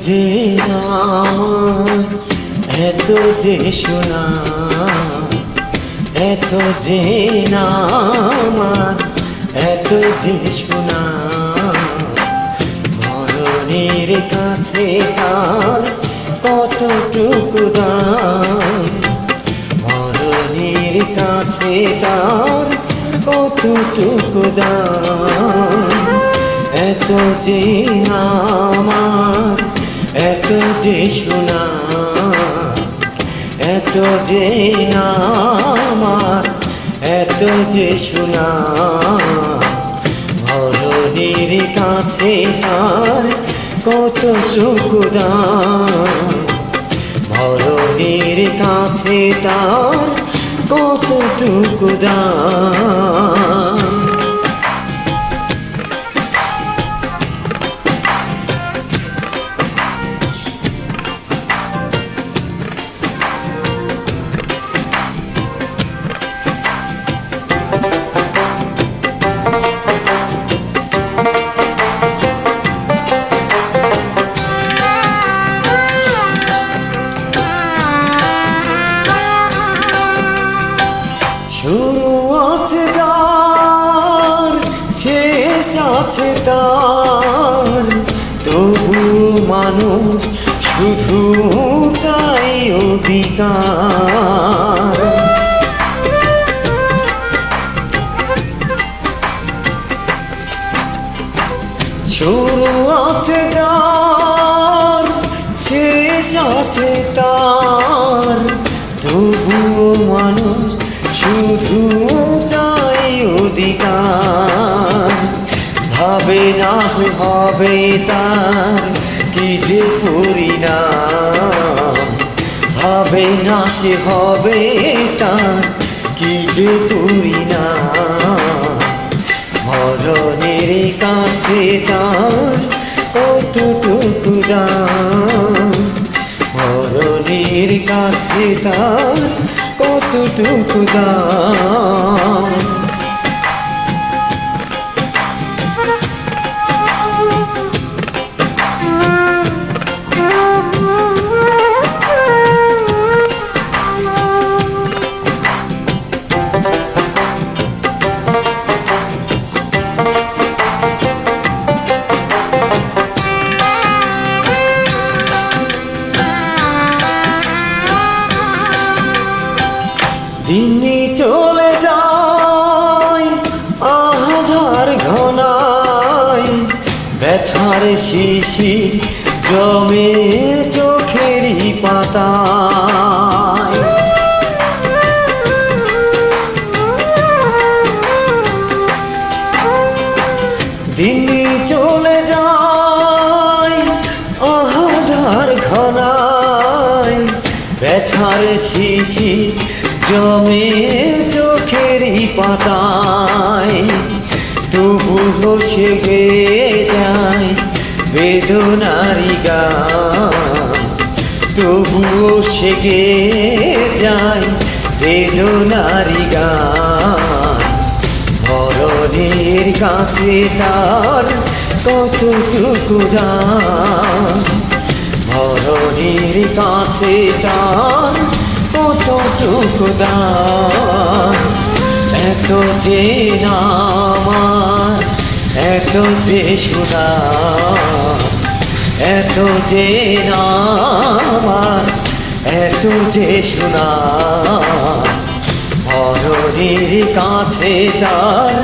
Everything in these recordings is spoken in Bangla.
যে আমার এত যে শোনা এত যে আমার এত যে শোনা মরণের কাছে তার কতটুকু দাম? মরণের কাছে তার কতটুকু দাম? এত যে আমার, এত যে শোনা এত যে আমার এত যে শোনা মরণের কাছে তার কতটুকু দাম? মরণের কাছে তার কতটুকু দাম? আছে তার, তবু মানুষ শুধু চাই অধিকার। শুরু আছে যার শেষ আছে তার, তবুও মানুষ শুধু চাই অধিকার। ভাবে না হবে তার কি যে পরিণাম? ভাবে না সে হবে তার কি যে পরিণাম? মরণের কাছে তার কতটুকু দাম? মরণের কাছে তার কতটুকু দাম? চলে যায়। আধার ঘনায় ব্যথার শিশির জমে চোখেরই পাতায়। দিনই চলে যায়, আধার ঘনায় ব্যথার শিশি জমে চোখেরই পাতায়, তবু সে গে যায় বেদনারি গান তবুও সে গে যায় বেদনারি গান মরণের কাছে তার কতটুকু দাম? মরণের কাছে তার কতটুকু দাম, এত যে নামার এত যে সুদা, এত যে নামার এত যে শোনা মরণের কাছে তার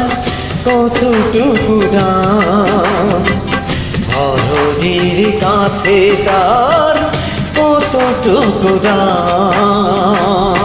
কতটুকু দাম মরণের কাছে তার কতটুকু দাম